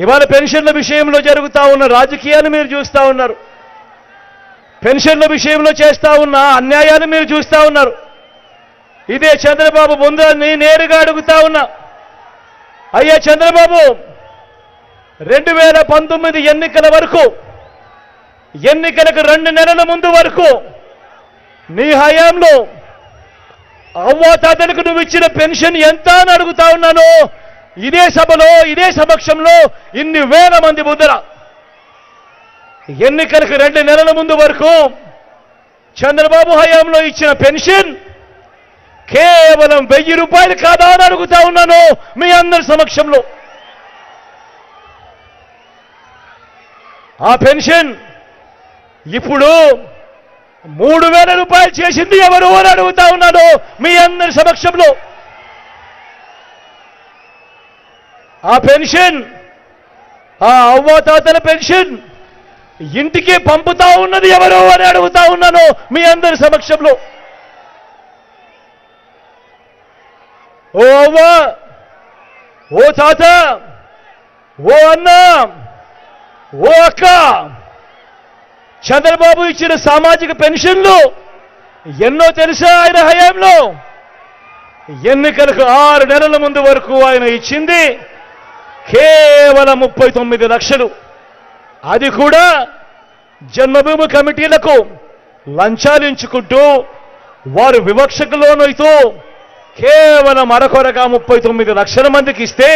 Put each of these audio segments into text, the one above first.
ఇవాళ పెన్షన్ల విషయంలో జరుగుతూ ఉన్న రాజకీయాలు మీరు చూస్తూ ఉన్నారు. పెన్షన్ల విషయంలో చేస్తూ ఉన్న అన్యాయాలు మీరు చూస్తూ ఉన్నారు. ఇదే చంద్రబాబు ముందని నేరుగా అడుగుతా ఉన్నా. అయ్యా చంద్రబాబు రెండు వేల పంతొమ్మిది ఎన్నికల వరకు ఎన్నికలకు రెండు నెలల ముందు వరకు నీ హయాంలో అవ్వాతాతలకు నువ్వు ఇచ్చిన పెన్షన్ ఎంత అని అడుగుతా ఉన్నాను ఇదే సభలో ఇదే సమక్షంలో ఇన్ని వేల మంది ముద్ర. ఎన్నికలకు రెండు నెలల ముందు వరకు చంద్రబాబు హయాంలో ఇచ్చిన పెన్షన్ కేవలం వెయ్యి రూపాయలు కాదా అని అడుగుతా ఉన్నాను మీ అందరి సమక్షంలో. ఆ పెన్షన్ ఇప్పుడు మూడు వేల రూపాయలు చేసింది ఎవరు అని అడుగుతా ఉన్నాను మీ అందరి సమక్షంలో. ఆ పెన్షన్ ఆ అవ్వతాతల పెన్షన్ ఇంటికి పంపుతా ఉన్నది ఎవరు అని అడుగుతా ఉన్నాను మీ అందరి సమక్షంలో. ఓ అవ్వ ఓ తాత ఓ అన్న ఓ అక్క చంద్రబాబు ఇచ్చిన సామాజిక పెన్షన్లు ఎన్నో తెలుసా ఆయన హయాంలో? ఎన్నికలకు ఆరు నెలల ముందు వరకు ఆయన ఇచ్చింది కేవలం ముప్పై తొమ్మిది లక్షలు. అది కూడా జన్మభూమి కమిటీలకు లంచాలించుకుంటూ వారు వివక్షకు లోనైతూ కేవలం అరకొరగా ముప్పై తొమ్మిది లక్షల మందికి ఇస్తే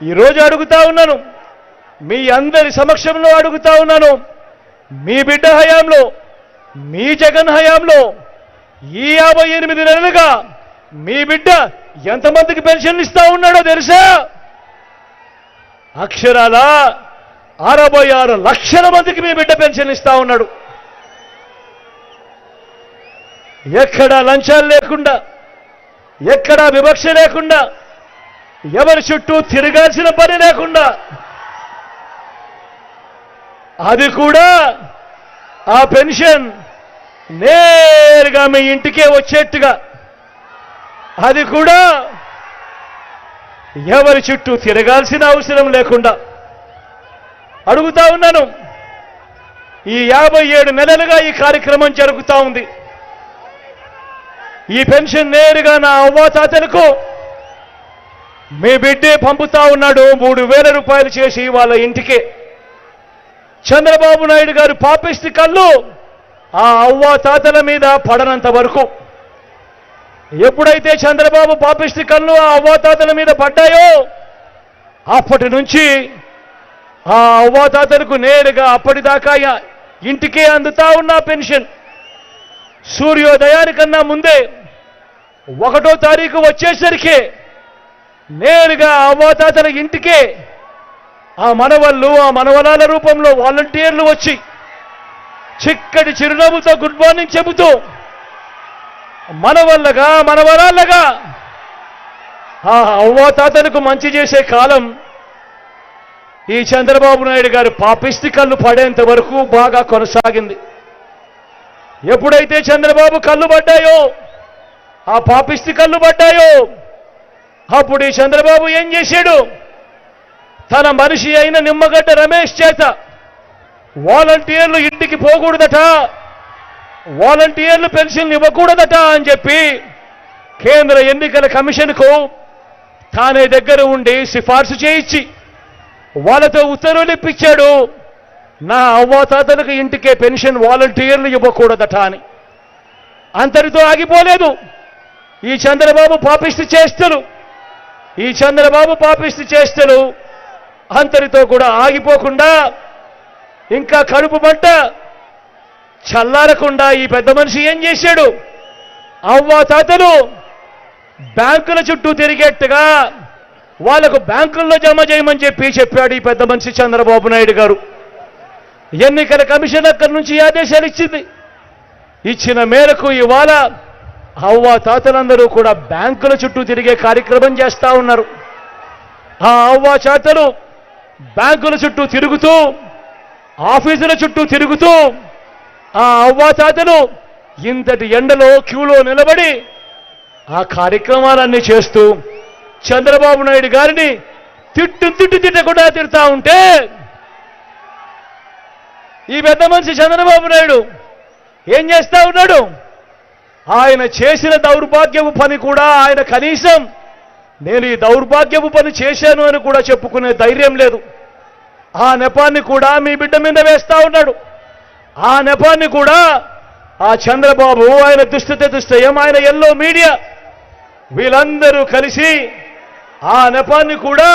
ఈరోజు అడుగుతా ఉన్నాను. మీ అందరి సమక్షంలో అడుగుతా ఉన్నాను. మీ బిడ్డ హయాంలో మీ జగన్ హయాంలో ఈ యాభై ఎనిమిది నెలలుగా మీ బిడ్డ ఎంతమందికి పెన్షన్ ఇస్తా ఉన్నాడో తెలుసా? అక్షరాల అరవై ఆరు లక్షల మందికి మీ బిడ్డ పెన్షన్ ఇస్తా ఉన్నాడు. ఎక్కడ లంచాలు లేకుండా ఎక్కడా వివక్ష లేకుండా ఎవరి చుట్టూ తిరగాల్సిన పని లేకుండా అది కూడా ఆ పెన్షన్ నేరుగా మీ ఇంటికే వచ్చేట్టుగా అది కూడా ఎవరి చుట్టూ తిరగాల్సిన అవసరం లేకుండా అడుగుతా ఉన్నాను. ఈ యాభై ఏడు నెలలుగా ఈ కార్యక్రమం జరుగుతూ ఉంది. ఈ పెన్షన్ నేరుగా నా అవ్వాతాతలకు మీ బిడ్డే పంపుతా ఉన్నాడు. మూడు వేల రూపాయలు చేసి వాళ్ళ ఇంటికే. చంద్రబాబు నాయుడు గారు పాపిస్తు కళ్ళు ఆ అవ్వ తాతల మీద పడనంత వరకు ఎప్పుడైతే చంద్రబాబు పాపిష్టి కళ్ళు ఆ అవ్వాతాతల మీద పడ్డాయో అప్పటి నుంచి ఆ అవ్వాతాతలకు నేరుగా అప్పటిదాకా ఇంటికే అందుతా ఉన్న పెన్షన్. సూర్యోదయానికన్నా ముందే ఒకటో తారీఖు వచ్చేసరికి నేరుగా అవ్వాతాతల ఇంటికే ఆ మనవళ్ళు ఆ మనవలాల రూపంలో వాలంటీర్లు వచ్చి చిక్కటి చిరునవ్వుతో గుడ్ మార్నింగ్ చెబుతూ మనవల్లగా మనవరాళ్ళగా ఆ అవ్వాతాతలకు మంచి చేసే కాలం. ఈ చంద్రబాబు నాయుడు గారు పాపిస్తి కళ్ళు పడేంత వరకు బాగా కొనసాగింది. ఎప్పుడైతే చంద్రబాబు కళ్ళు పడ్డాయో ఆ పాపిస్తి కళ్ళు పడ్డాయో అప్పుడు ఈ చంద్రబాబు ఏం చేశాడు? తన మనిషి అయిన నిమ్మగడ్డ రమేష్ చేత వాలంటీర్లు ఇంటికి పోకూడదట. వాలంటీర్లు పెన్షన్లు ఇవ్వకూడదట అని చెప్పి కేంద్ర ఎన్నికల కమిషన్కు తానే దగ్గర ఉండి సిఫార్సు చేయించి వాళ్ళతో ఉత్తర్వులు ఇప్పించాడు. నా అవ్వాతాతలకు ఇంటికే పెన్షన్ వాలంటీర్లు ఇవ్వకూడదట అని. అంతటితో ఆగిపోలేదు. ఈ చంద్రబాబు పాపిస్తు చేష్టలు ఈ చంద్రబాబు పాపిస్తు చేష్టలు అంతటితో కూడా ఆగిపోకుండా ఇంకా కడుపు మంట చల్లారకుండా ఈ పెద్ద మనిషి ఏం చేశాడు? అవ్వ తాతలు బ్యాంకుల చుట్టూ తిరిగేట్టుగా వాళ్ళకు బ్యాంకుల్లో జమ చేయమని చెప్పి చెప్పాడు ఈ పెద్ద మనిషి చంద్రబాబు నాయుడు గారు. ఎన్నికల కమిషన్ అక్కడి నుంచి ఈ ఆదేశాలు ఇచ్చింది. ఇచ్చిన మేరకు ఇవాళ అవ్వ తాతలందరూ కూడా బ్యాంకుల చుట్టూ తిరిగే కార్యక్రమం చేస్తా ఉన్నారు. ఆ అవ్వ తాతలు బ్యాంకుల చుట్టూ తిరుగుతూ ఆఫీసుల చుట్టూ తిరుగుతూ ఆ అవ్వ తాతలు ఇంతటి ఎండలో క్యూలో నిలబడి ఆ కార్యక్రమాలన్నీ చేస్తూ చంద్రబాబు నాయుడు గారిని తిట్టు తిట్టు తిట్టకుండా తిడతా ఉంటే ఈ పెద్ద మనిషి చంద్రబాబు నాయుడు ఏం చేస్తా ఉన్నాడు? ఆయన చేసిన దౌర్భాగ్యపు పని కూడా ఆయన కనీసం నేను ఈ దౌర్భాగ్యపు పని చేశాను అని కూడా చెప్పుకునే ధైర్యం లేదు. ఆ నెపాన్ని కూడా మీ బిడ్డ మీద వేస్తా ఉన్నాడు. ఆ నెపాన్ని కూడా ఆ చంద్రబాబు ఆయన దుష్టత దుష్టయం ఆయన ఎల్లో మీడియా వీళ్ళందరూ కలిసి ఆ నెపాన్ని కూడా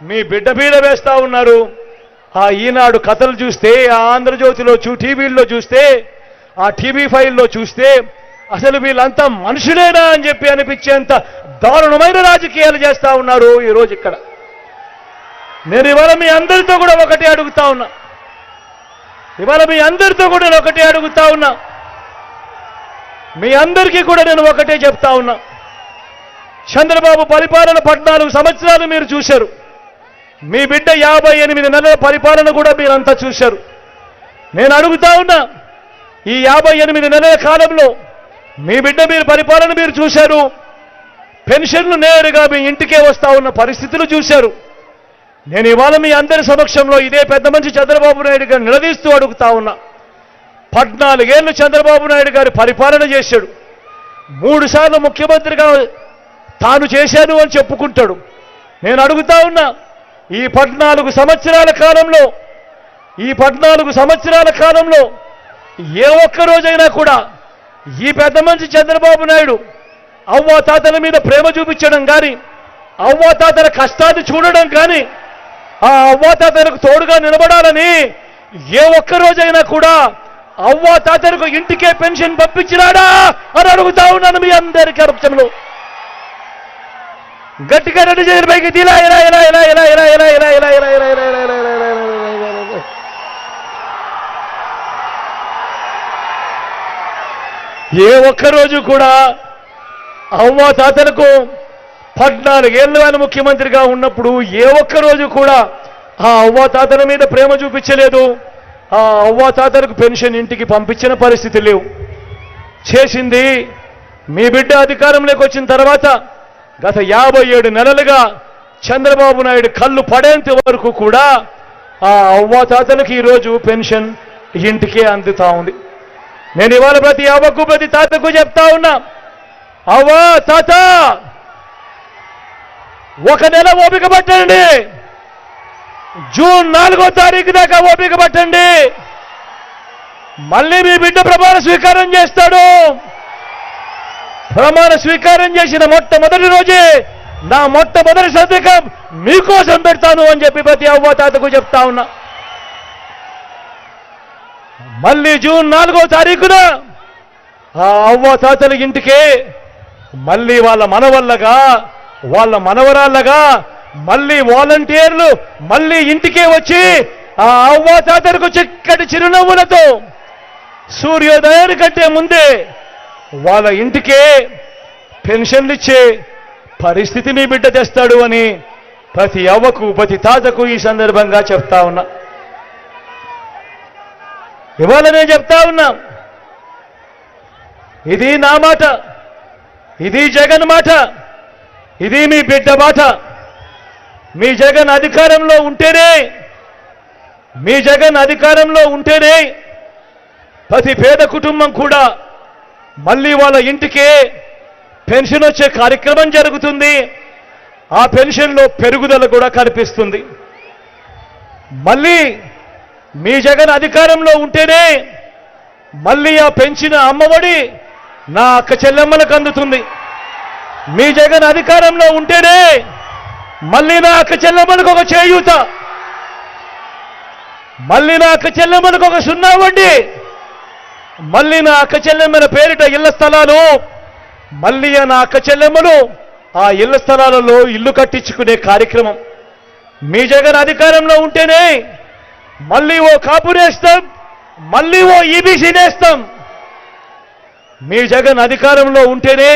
మీ బిడ్డ మీద వేస్తా ఉన్నారు. ఆ ఈనాడు కథలు చూస్తే ఆ ఆంధ్రజ్యోతిలో చూ టీవీల్లో చూస్తే ఆ టీవీ ఫైల్లో చూస్తే అసలు వీళ్ళంతా మనుషులేనా అని చెప్పి అనిపించేంత దారుణమైన రాజకీయాలు చేస్తా ఉన్నారు ఈరోజు ఇక్కడ. నేను ఇవాళ మీ అందరితో కూడా ఒకటే అడుగుతా ఉన్నా. ఇవాళ మీ అందరితో కూడా నేను ఒకటే అడుగుతా ఉన్నా. మీ అందరికీ కూడా నేను ఒకటే చెప్తా ఉన్నా. చంద్రబాబు పరిపాలన పద్నాలుగు సంవత్సరాలు మీరు చూశారు. మీ బిడ్డ యాభై ఎనిమిది నెలల పరిపాలన కూడా మీరంతా చూశారు. నేను అడుగుతా ఉన్నా ఈ యాభై ఎనిమిది నెలల కాలంలో మీ బిడ్డ మీరు పరిపాలన మీరు చూశారు. పెన్షన్లు నేరుగా మీ ఇంటికే వస్తా ఉన్న పరిస్థితులు చూశారు. నేను ఇవాళ మీ అందరి సమక్షంలో ఇదే పెద్ద మనిషి చంద్రబాబు నాయుడు గారు నిలదీస్తూ అడుగుతా ఉన్నా. పద్నాలుగేళ్ళు చంద్రబాబు నాయుడు గారు పరిపాలన చేశాడు. మూడు సార్లు ముఖ్యమంత్రిగా తాను చేశాను అని చెప్పుకుంటాడు. నేను అడుగుతా ఉన్నా ఈ పద్నాలుగు సంవత్సరాల కాలంలో ఈ పద్నాలుగు సంవత్సరాల కాలంలో ఏ ఒక్క రోజైనా కూడా ఈ పెద్ద మనిషి చంద్రబాబు నాయుడు అవ్వ తాతల మీద ప్రేమ చూపించడం కానీ అవ్వ తాతల కష్టాన్ని చూడడం కానీ ఆ అవ్వాతాతలకు తోడుగా నిలబడాలని ఏ ఒక్క రోజైనా కూడా అవ్వ తాతలకు ఇంటికే పెన్షన్ పంపించినాడా అని అడుగుతా ఉన్నాను మీ అందరి కరప్షన్లో గట్టిగా రెండు చేతుల పైకి ఇలా ఇలా ఇలా ఇలా ఇలా ఇలా ఇలా ఇలా ఇలా ఇలా ఇలా ఇలా ఇలా ఇలా ఇలా ఇలా ఇలా ఇలా. ఏ ఒక్క రోజు కూడా అవ్వ తాతలకు పద్నాలుగేళ్ళు ఆయన ముఖ్యమంత్రిగా ఉన్నప్పుడు ఏ ఒక్క రోజు కూడా ఆ అవ్వ తాతల మీద ప్రేమ చూపించలేదు. ఆ అవ్వాతాతలకు పెన్షన్ ఇంటికి పంపించిన పరిస్థితి లేవు. చేసింది మీ బిడ్డ అధికారంలోకి వచ్చిన తర్వాత గత యాభై ఏడు నెలలుగా చంద్రబాబు నాయుడు కళ్ళు పడేంత వరకు కూడా ఆ అవ్వ తాతలకు ఈరోజు పెన్షన్ ఇంటికే అందుతా ఉంది. నేను ఇవాళ ప్రతి అవ్వకు ప్రతి తాతకు చెప్తా ఉన్నా అవ్వా తాత! ఒక నెల ఓపిక పట్టండి. జూన్ నాలుగో తారీఖు దాకా ఓపిక పట్టండి. మళ్ళీ మీ బిడ్డ ప్రమాణ స్వీకారం చేస్తాడు. ప్రమాణ స్వీకారం చేసిన మొట్టమొదటి రోజే నా మొట్టమొదటి సంతకం మీకోసం పెడతాను అని చెప్పి ప్రతి అవ్వ తాతకు చెప్తా ఉన్నా. మళ్ళీ జూన్ నాలుగో తారీఖున ఆ అవ్వ తాతల ఇంటికి మళ్ళీ వాళ్ళ మనవల్లగా వాళ్ళ మనవరాళ్ళగా మళ్ళీ వాలంటీర్లు మళ్ళీ ఇంటికే వచ్చి ఆ అవ్వ తాతలకు చిక్కటి చిరునవ్వులతో సూర్యోదయాన్ని కంటే ముందే వాళ్ళ ఇంటికే పెన్షన్లు ఇచ్చే పరిస్థితిని బిడ్డ తెస్తాడు అని ప్రతి అవ్వకు ప్రతి తాతకు ఈ సందర్భంగా చెప్తా ఉన్నా. ఇవాళ నేను చెప్తా ఉన్నా ఇది నా మాట ఇది జగన్ మాట. ఇది మీ బిడ్డ మాట మీ జగన్ అధికారంలో ఉంటేనే మీ జగన్ అధికారంలో ఉంటేనే ప్రతి పేద కుటుంబం కూడా మళ్ళీ వాళ్ళ ఇంటికే పెన్షన్ వచ్చే కార్యక్రమం జరుగుతుంది. ఆ పెన్షన్లో పెరుగుదల కూడా కనిపిస్తుంది. మళ్ళీ మీ జగన్ అధికారంలో ఉంటేనే మళ్ళీ ఆ పెంచిన అమ్మఒడి నా అక్క చెల్లెమ్మలకు అందుతుంది. మీ జగన్ అధికారంలో ఉంటేనే మళ్ళీ నా అక్క చెల్లెమ్మలకు ఒక చేయూత. మళ్ళీ నా అక్క చెల్లెమ్మలకు ఒక సున్నా వడ్డీ మళ్ళీ నా అక్క చెల్లెమ్మల పేరిట ఇళ్ళ స్థలాలు. మళ్ళీ నా అక్క చెల్లెమ్మలు ఆ ఇళ్ళ స్థలాలలో ఇల్లు కట్టించుకునే కార్యక్రమం. మీ జగన్ అధికారంలో ఉంటేనే మళ్ళీ ఓ కాపు నేస్తాం మళ్ళీ ఓ ఈబీసీ నేస్తాం. మీ జగన్ అధికారంలో ఉంటేనే